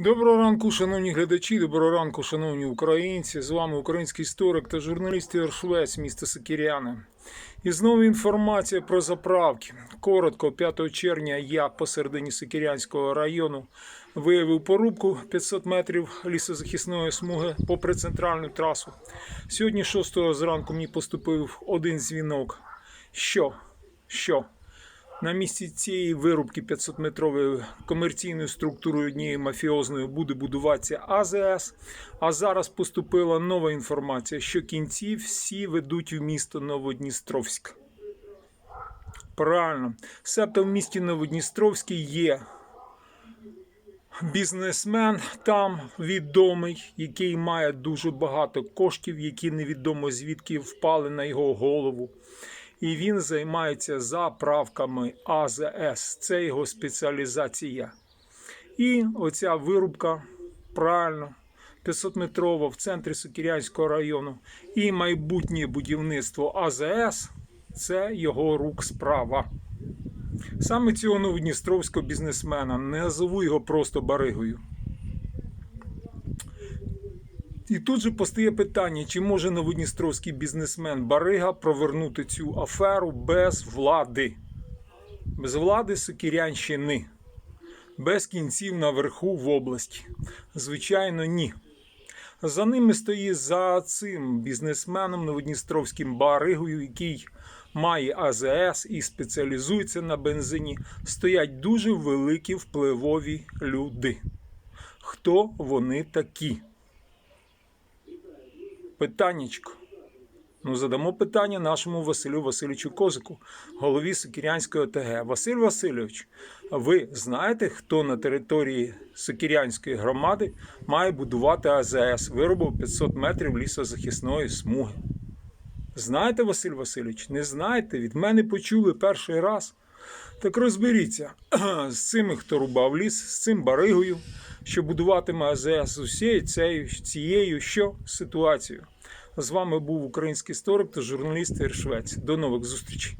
Доброго ранку, шановні глядачі, доброго ранку, шановні українці. З вами український історик та журналіст Ігор Швець, місто Сокіряне. І знову інформація про заправки. Коротко, 5 червня я посередині Сокірянського району виявив порубку 500 метрів лісозахисної смуги попри центральну трасу. Сьогодні, 6 зранку, мені поступив один дзвінок. Що? Що? На місці цієї вирубки 500-метрової комерційною структурою однієї мафіозної буде будуватися АЗС. А зараз поступила нова інформація, що кінці всі ведуть в місто Новодністровськ. Правильно, себто в місті Новодністровський є бізнесмен там відомий, який має дуже багато коштів, які невідомо звідки впали на його голову і він займається заправками АЗС. Це його спеціалізація. І оця вирубка правильно 500-метрова в центрі Сокірянського району. І майбутнє будівництво АЗС це його рук справа. Саме цього новодністровського бізнесмена не назову його просто баригою. І тут же постає питання, чи може новодністровський бізнесмен Барига провернути цю аферу без влади, без влади Сокірянщини, без кінців наверху в області? Звичайно, ні. За ними стоїть за цим бізнесменом новодністровським Баригою, який має АЗС і спеціалізується на бензині, стоять дуже великі впливові люди. Хто вони такі? Питаннячко. Ну, задамо питання нашому Василю Васильовичу Козику, голові Сокірянської ОТГ. Василь Васильович, ви знаєте, хто на території Сокірянської громади має будувати АЗС, виробив 500 метрів лісозахисної смуги? Знаєте, Василь Васильович? Не знаєте? Від мене почули перший раз. Так розберіться з цими, хто рубав ліс, з цим баригою, що будуватиме АЗС усією цією, цією що ситуацією. З вами був український історик та журналіст Іршвець. До нових зустрічей.